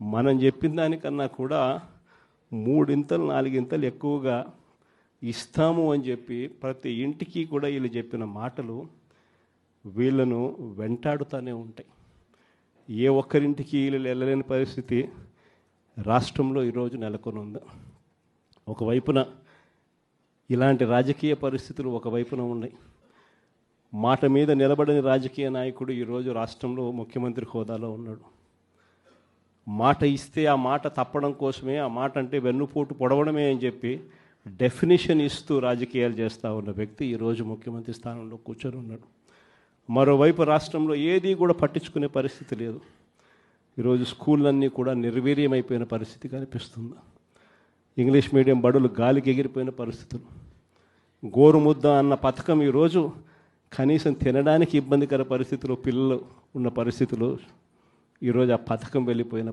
మనం చెప్పిన దానికన్నా కూడా మూడింతలు నాలుగింతలు ఎక్కువగా ఇస్తాము అని చెప్పి ప్రతి ఇంటికి కూడా వీళ్ళు చెప్పిన మాటలు వీళ్ళను వెంటాడుతూనే ఉంటాయి. ఏ ఒక్కరింటికి వీళ్ళు వెళ్ళలేని పరిస్థితి రాష్ట్రంలో ఈరోజు నెలకొని ఉంది ఒకవైపున ఇలాంటి రాజకీయ పరిస్థితులు ఒకవైపున ఉన్నాయి. మాట మీద నిలబడని రాజకీయ నాయకుడు ఈరోజు రాష్ట్రంలో ముఖ్యమంత్రి హోదాలో ఉన్నాడు. మాట ఇస్తే ఆ మాట తప్పడం కోసమే ఆ మాట అంటే వెన్నుపోటు పొడవడమే అని చెప్పి డెఫినేషన్ ఇస్తూ రాజకీయాలు చేస్తూ ఉన్న వ్యక్తి ఈరోజు ముఖ్యమంత్రి స్థానంలో కూర్చొని ఉన్నాడు. మరోవైపు రాష్ట్రంలో ఏది కూడా పట్టించుకునే పరిస్థితి లేదు. ఈరోజు స్కూళ్ళన్నీ కూడా నిర్వీర్యమైపోయిన పరిస్థితి కనిపిస్తుంది. ఇంగ్లీష్ మీడియం బడులు గాలికి ఎగిరిపోయిన పరిస్థితులు. గోరుముద్ద అన్న పథకం ఈరోజు కనీసం తినడానికి ఇబ్బందికర పరిస్థితిలో పిల్లలు ఉన్న పరిస్థితులు ఈరోజు ఆ పథకం వెళ్ళిపోయిన